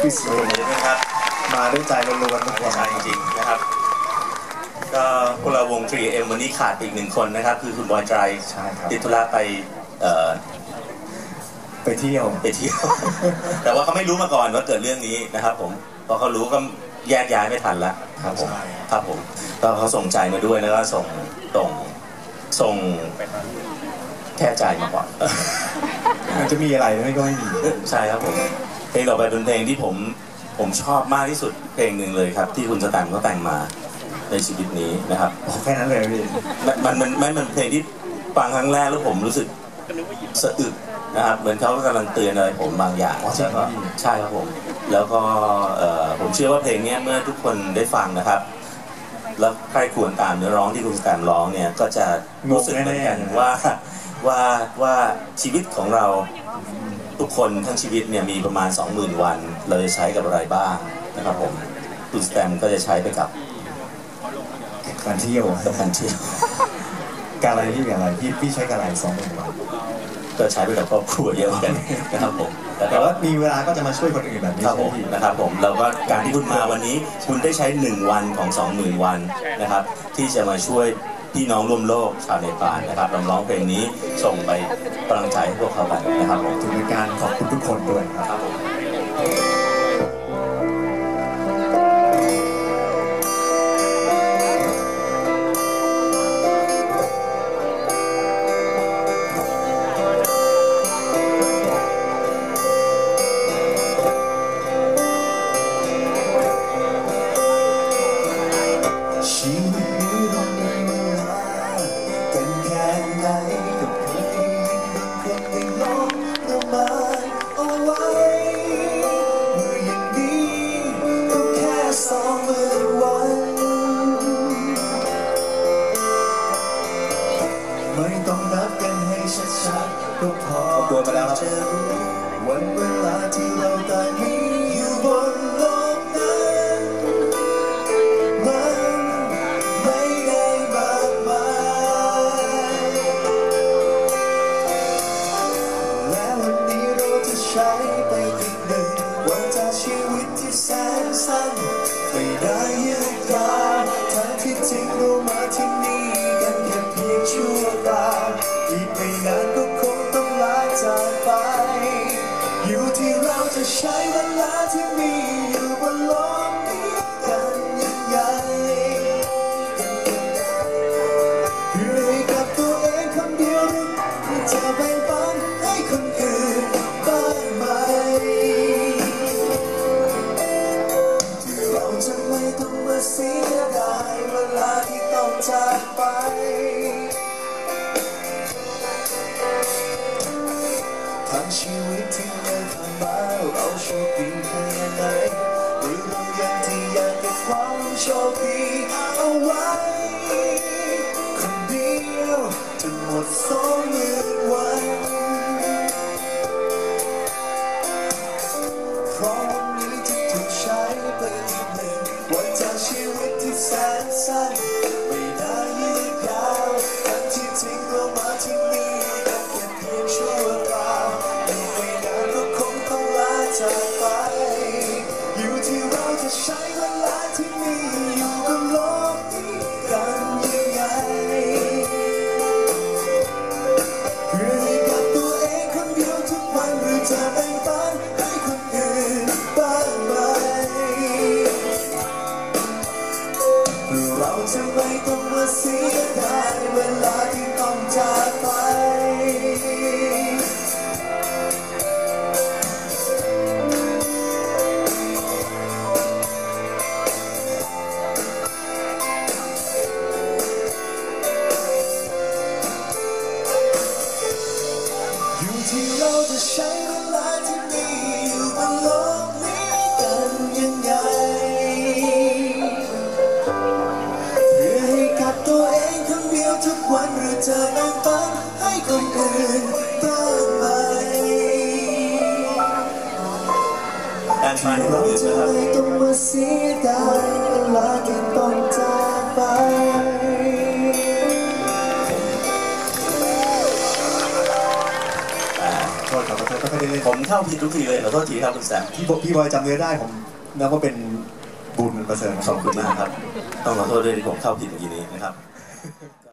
คือสวยนะครับ มาด้วยใจล้วนๆทุกคนใช่จริงๆนะครับ ก็พวกเราวง 3M วันนี้ขาดไปอีกหนึ่งคนนะครับ คือคุณบอยไตรใช่ครับติดธุระไปเอ่อไปเที่ยวไปเที่ยว แต่ว่าเขาไม่รู้มาก่อนว่าเกิดเรื่องนี้นะครับ ผมพอเขารู้ก็แยกย้ายไม่ทันละครับผมใช่ครับผมก็เขาส่งใจมาด้วยแล้วก็ส่งส่งส่งแค่ใจมาก่อนมันจะมีอะไรไม่ก็ไม่มีใช่ครับผมเพ ลงต่อไปเป็นเพลงที่ผมผมชอบมากที่สุดเพลงหนึ่งเลยครับ ที่คุณสแตมป์เขาแต่งมาในชีวิตนี้นะครับโอ้แค่นั้นเลยพี่มันมันมันมันเป็นเพลงที่ฟังครั้งแรกแล้วผมรู้สึกสะอึกนะครับเหมือนเขากำลังเตือนอะไรผมบางอย่างแล้วก็ใช่ครับผม แล้วก็เอ่อผมเชื่อว่าเพลงเนี้ยเมื่อทุกคนได้ฟังนะครับ แล้วใครควรตามเนื้อร้องที่คุณสแตมป์ร้องเนี่ยก็จะรู้สึกเหมือนกันว่าว่าว่าชีวิตของเรา ทุกคนทั้งชีวิตเนี่ยมีประมาณ 20,000 วัน เราจะใช้กับอะไรบ้างนะครับผมคุณสแตมก็จะใช้ไปกับการเที่ยวกับการเที่ยวการอะไรที่อะไรพี่พี่ใช้การอะไรสองหมื่นวันก็ใช้ไปกับครอบครัวเยอะเหมือนกันนะครับผมแต่แต่ว่าว่ามีเวลาก็จะมาช่วยคนอื่นแบบนี้ครับใช่ผไหมมพี่นะครับผมแล้วก็การที่คุณมาวันนี้คุณได้ใช้ 1 วันของ 20,000 วันนะครับที่จะมาช่วย พี่น้องร่วมโลกชาวเนปาลนะครับราร้องเพลงนี้ส่งไปกำลังใจให้พวกเขาไปนะครับผม ถึงเป็นการขอบคุณทุกคนด้วยครับ ก็พอตัวมาแล้วจะรู้วันเวลาที่เรา เราจะ ชีวิตที่ได้ผ่านมาเราโชคดีแค่ไหนหรือเรายังที่อยากเก็บความโชคดีเอาไว้คนเดียวจนหมดสองมื่นวันเพราะวันนี้ที่ถูกใช้ไปอีกหนึ่งวันจากชีวิตที่แสนสั้น จะใช้เวลาที่มีอยู่บนโลกนี้กันยังไงเพื่อให้กับตัวเองคนเดียวทุกวันหรือจะแบ่งปันให้คนอื่นบ้างไหมแอนฟันเราอื่นจะไม่ต้องมาเสียดายเวลา เข้าผิดทุกทีเลยขอโทษทีครับคุณแซมพี่บพี่บอยจำเนื้อได้ผมนับว่าเป็นบุญประเสริฐขอบคุณมากครับ ต้องขอโทษด้วยที่ผมเข้าผิดเมื่อกี้นี้นะครับ